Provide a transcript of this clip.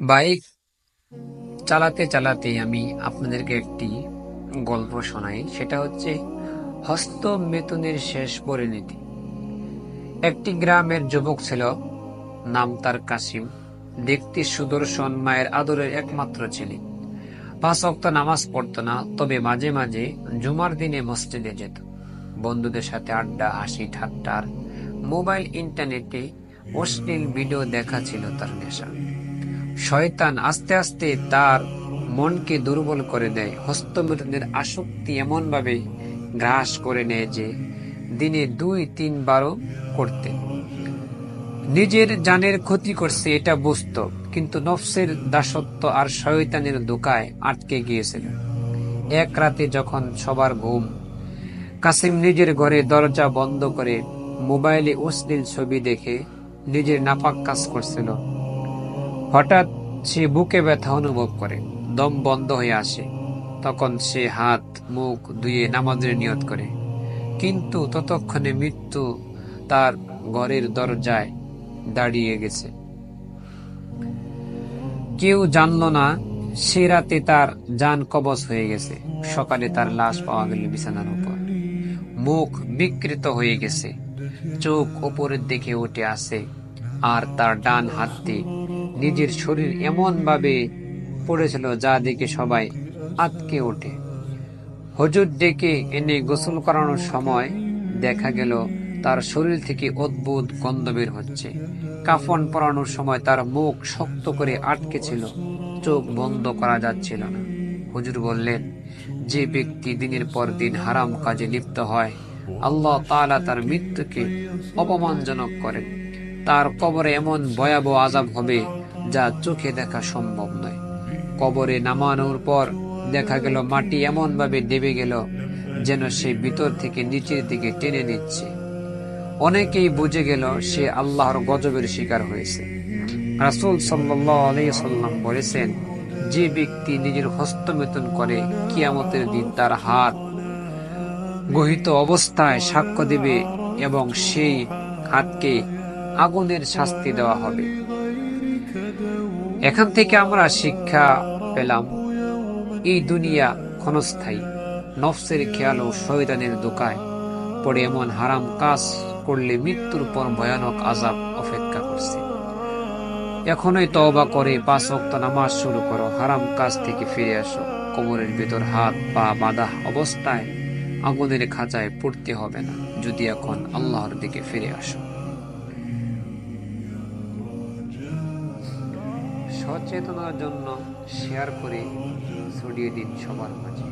Bike চালাতে চালাতে আমি আপনাদেরকে একটি গল্প শোনাই। সেটা হচ্ছে হস্ত মেতনের শেষ পরিণতি। একটি গ্রামের যুবক ছিল, নাম তার কাসিম। দেখতে সুদর্শন মায়ের আদরের একমাত্র ছেলে। পাঁচ অক্ত নামাজ পড়তো না, তবে মাঝে মাঝে জুমার দিনে মসজিদে যেত। বন্ধুদের সাথে আড্ডা, হাসি, ঠাট্টার। মোবাইল, ইন্টারনেটে অশ্লীল ভিডিও দেখা ছিল তার নেশা। শয়তান আস্তে আস্তে তার মনকে দুর্বল করে দেয়। হস্তমৃতনের আসক্তি এমনভাবে গ্রাস করে নেয় যে দিনে দুই, তিনবারও করতে নিজের জানের ক্ষতি করছে, এটা বুঝত, কিন্তু নফসের দাসত্ব আর শয়তানের দোকায় আটকে গিয়েছিল। এক রাতে যখন সবার ঘুম, কাসিম নিজের ঘরে দরজা বন্ধ করে মোবাইলে অশ্লীল ছবি দেখে নিজের নাপাক কাজ করছিল। হঠাৎ সে বুকে ব্যথা অনুভব করে, দম বন্ধ হয়ে আসে। তখন সে হাত, মুখ ধুয়ে নামাজের নিয়ত করে। কিন্তু ততক্ষণে মৃত্যু তার ঘরের দরজায় দাঁড়িয়ে গেছে। কেউ জানল না, সে রাতে তার যান কবচ হয়ে গেছে। সকালে তার লাশ পাওয়া গেল বিছানার উপর। মুখ বিকৃত হয়ে গেছে। চোখ ওপরের দিকে উঠে আসে, আর তার ডান হাতটি নিজের শরীর এমন ভাবে পড়েছিল যা দেখে সবাই আতকে ওঠে। হজুর ডেকে এনে গোসল করানোর সময় দেখা গেল তার শরীর থেকে অদ্ভুত গন্ধ বের হচ্ছে। কাফন পরানোর সময় তার মুখ শক্ত করে আটকে ছিল, চোখ বন্ধ করা যাচ্ছিল না। হুজুর বললেন, যে ব্যক্তি দিনের পর দিন হারাম কাজে লিপ্ত হয়, আল্লাহ তাআলা তার মৃত্যুকে অপমানজনক করেন। তার কবরে এমন ভয়াবহ আজাব হবে যা চোখে দেখা সম্ভব নয়। কবরে নামানোর পর দেখা গেল, মাটি এমন ভাবে দেবে গেল যেন সে ভিতর থেকে নিচের দিকে টেনে নিচ্ছে। অনেকেই বুঝে গেল সে আল্লাহর গজবের শিকার হয়েছে। রাসূল সাল্লাম বলেছেন, যে ব্যক্তি নিজের হস্তমেতন করে কিয়ামতের দিন তার হাত গহিত অবস্থায় সাক্ষ্য দেবে এবং সেই হাতকে আগুনের শাস্তি দেওয়া হবে। এখান থেকে আমরা শিক্ষা পেলাম। এই দুনিয়া ক্ষণস্থায়ী। নফসের খেয়াল ও শয়তানের দোকায় পড়ে এমন হারাম কাজ করলে মৃত্যুর পর ভয়ানক আজাব অপেক্ষা করছে। এখনই তওবা করে পাঁচ ওয়াক্ত নামাজ শুরু করো। হারাম কাজ থেকে ফিরে আসো। কোমরের ভেতর হাত, পা বাঁধা অবস্থায় আগুনের খাঁচায় পড়তে হবে না। যদি এখন আল্লাহর দিকে ফিরে আসো। সচেতনার জন্য শেয়ার করে ছড়িয়ে দিন সবার মাঝে।